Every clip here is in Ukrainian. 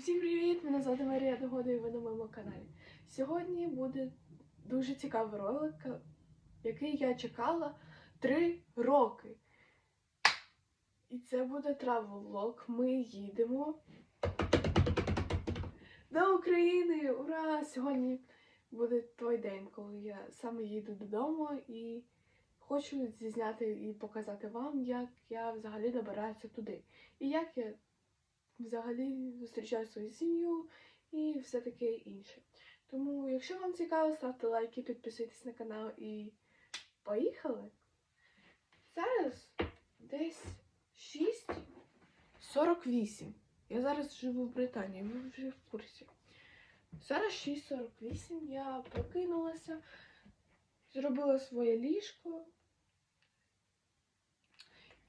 Усім привіт! Мене звати Марія Догода і ви на моєму каналі. Сьогодні буде дуже цікавий ролик, який я чекала три роки. І це буде travel влог. Ми їдемо до України! Ура! Сьогодні буде той день, коли я саме їду додому і хочу зізняти і показати вам, як я взагалі добираюся туди. І як я взагалі зустрічаю свою сім'ю і все таке інше. Тому, якщо вам цікаво, ставте лайки, підписуйтесь на канал і поїхали! Зараз десь 6.48. Я зараз живу в Британії, ви вже в курсі. Зараз 6.48, я прокинулася, зробила своє ліжко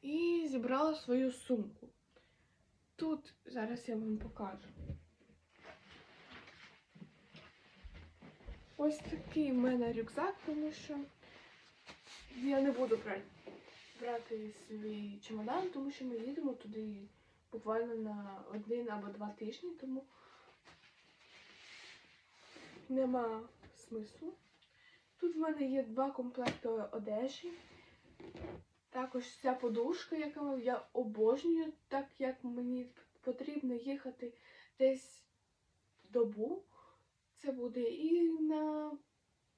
і зібрала свою сумку. Тут зараз я вам покажу. Ось такий в мене рюкзак, тому що я не буду брати, свій чемодан, тому що ми їдемо туди буквально на один або два тижні, тому нема смислу. Тут в мене є два комплекти одежі. Також ця подушка, яку я обожнюю, так як мені потрібно їхати десь добу. Це буде і на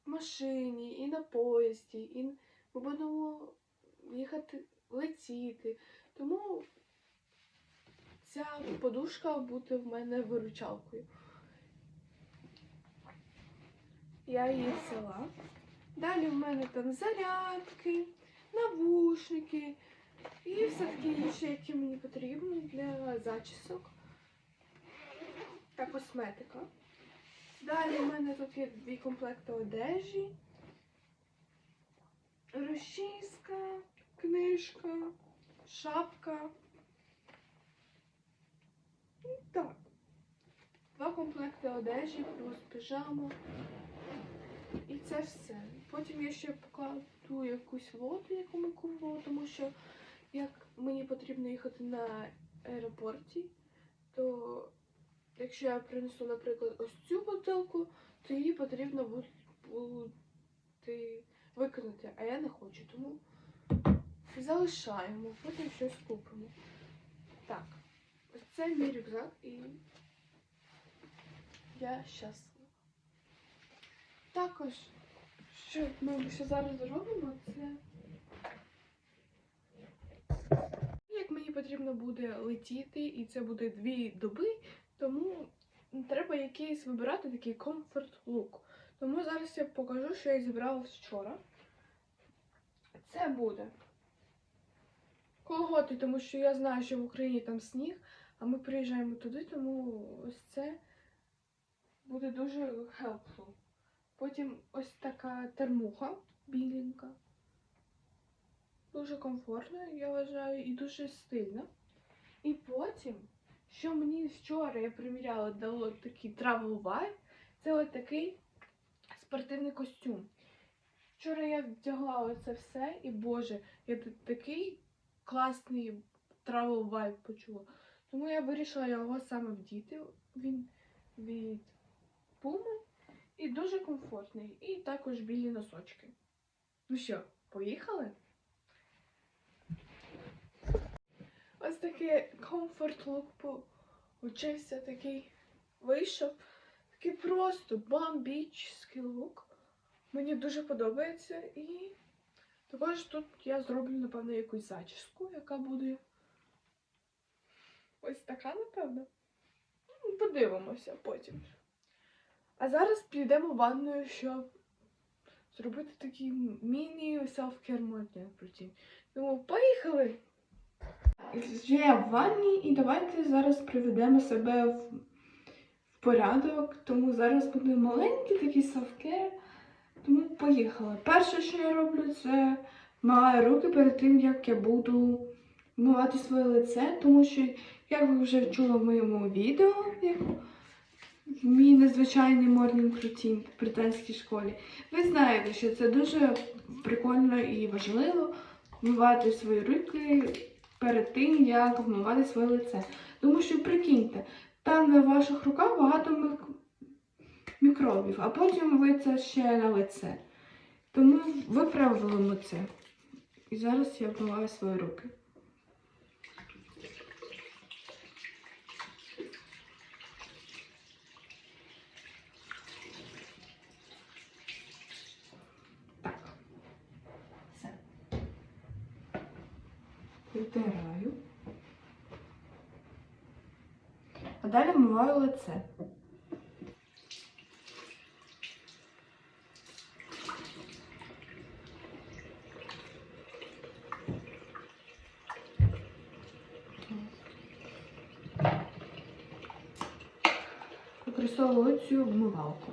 машині, і на поїзді, і ми будемо їхати летіти. Тому ця подушка буде в мене виручалкою. Я її взяла. Далі в мене там зарядки навушники і все таке інше, яке мені потрібно для зачісок та косметика. Далі в мене тут є дві комплекти одежі, розчіска, книжка, шапка. І так. Два комплекти одежі плюс піжама. І це все. Потім я ще покладу якусь воду, яку ми купимо, тому що як мені потрібно їхати на аеропорті, то якщо я принесу, наприклад, ось цю бутилку, то її потрібно буде викинути, а я не хочу, тому залишаємо, потім щось купимо. Так, ось це мій рюкзак і я щаслива. Також, що ми ще зараз зробимо, це як мені потрібно буде летіти, і це буде дві доби, тому треба якийсь вибирати такий комфорт лук. Тому зараз я покажу, що я зібрала вчора. Це буде колготи, тому що я знаю, що в Україні там сніг, а ми приїжджаємо туди, тому ось це буде дуже helpful. Потім ось така термуха біленька. Дуже комфортна, я вважаю, і дуже стильна. І потім, що мені вчора я приміряла, дало такий travel vibe, це ось такий спортивний костюм. Вчора я вдягла оце все, і Боже, я тут такий класний travel vibe почула. Тому я вирішила його саме вдіти. Він від Puma. І дуже комфортний. І також білі носочки. Ну що, поїхали? Ось такий комфорт лук получився такий вийшов. Такий просто бомбічний лук. Мені дуже подобається. І також тут я зроблю, напевно, якусь зачіску, яка буде ось така, напевно. Ну, Подивимося потім. А зараз підемо в ванною, щоб зробити такий міні morning routine. Тому поїхали! Я в ванні і давайте зараз приведемо себе в, порядок. Тому зараз буде маленький такий self-care. Тому поїхали. Перше, що я роблю, це маю руки перед тим, як я буду вмивати своє лице, тому що, як ви вже чули в моєму відео, мій незвичайний морнінг рутін в британській школі. Ви знаєте, що це дуже прикольно і важливо вмивати свої руки перед тим, як вмивати своє лице. Тому що прикиньте, там на ваших руках багато мікробів, а потім ви це ще на лице. Тому виправимо це. І зараз я вмиваю свої руки. Витираю. А далі вмиваю лице. Використовую цю вмивалку.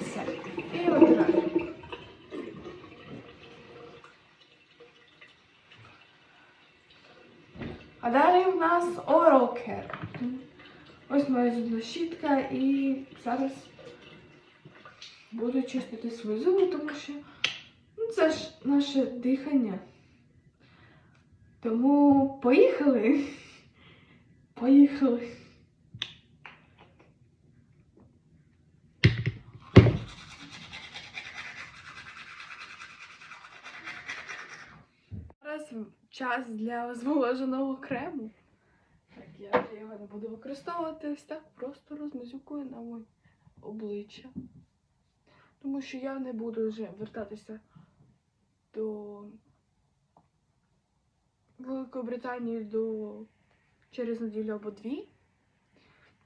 Все. І витираю. А далі в нас oral care. Ось моя зубна щітка і зараз буду чистити свої зуби, тому що ну, це ж наше дихання. Тому поїхали. Поїхали. Зараз час для зволоженого крему. Так, я вже його не буду використовувати ось так, просто розмазюкую на моє обличчя. Тому що я не буду вже вертатися до Великої Британії до через неділю або дві.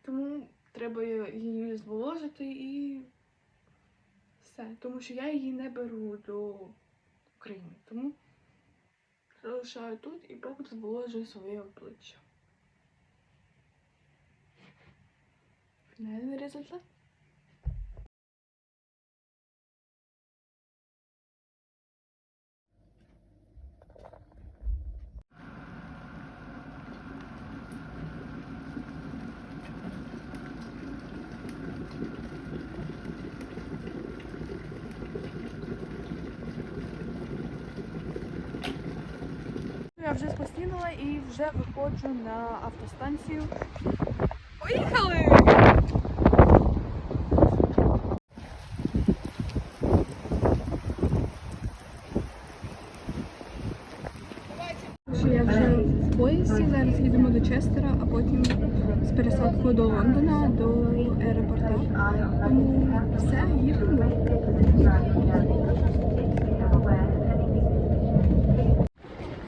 Тому треба її зволожити і все. Тому що я її не беру до України. Тому залишаю тут і поки зволожую своє обличчя. Фінальний результат. Вже спостінула і вже виходжу на автостанцію. Поїхали! Я вже в поїзді, зараз їдемо до Честера, а потім з пересадкою до Лондона, до аеропорту. Тому все, їдемо.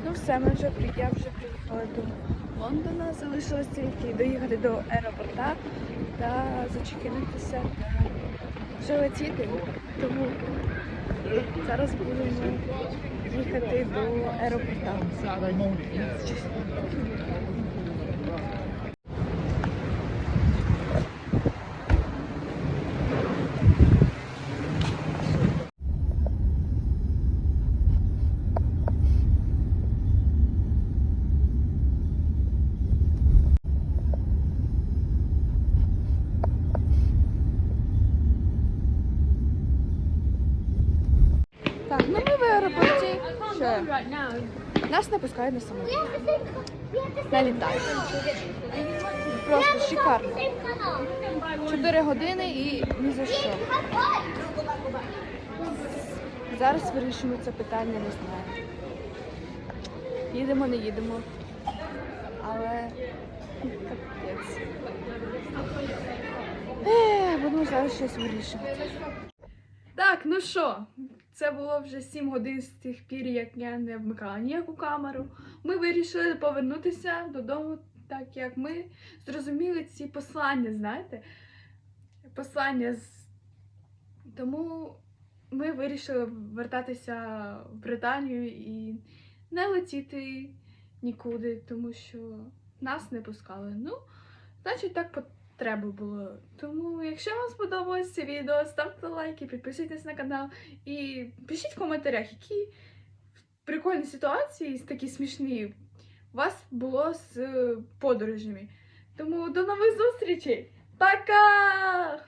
Ну ми вже я вже приїхала до Лондона. Залишилось тільки доїхати до аеропорта та зачекинутися та вже летіти. Тому зараз будемо їхати до аеропорта. Saturday morning. Так, ну ми в аеропорті. Що? Нас не пускають на самоліт. На літак. Просто шикарно. Чотири години і ні за що. Зараз вирішимо це питання, не знаю. Їдемо, не їдемо. Але капець. Будемо зараз щось вирішувати. Так, ну що, це було вже 7 годин з тих пір, як я не вмикала ніяку камеру. Ми вирішили повернутися додому, так як ми зрозуміли ці послання, знаєте. послання з. Тому ми вирішили вертатися в Британію і не летіти нікуди, тому що нас не пускали. Ну, значить, так потреба було. Тому, якщо вам сподобалось це відео, ставте лайки, підписуйтесь на канал і пишіть в коментарях, які прикольні ситуації, такі смішні, у вас було з подорожами. Тому до нових зустрічей! Пока!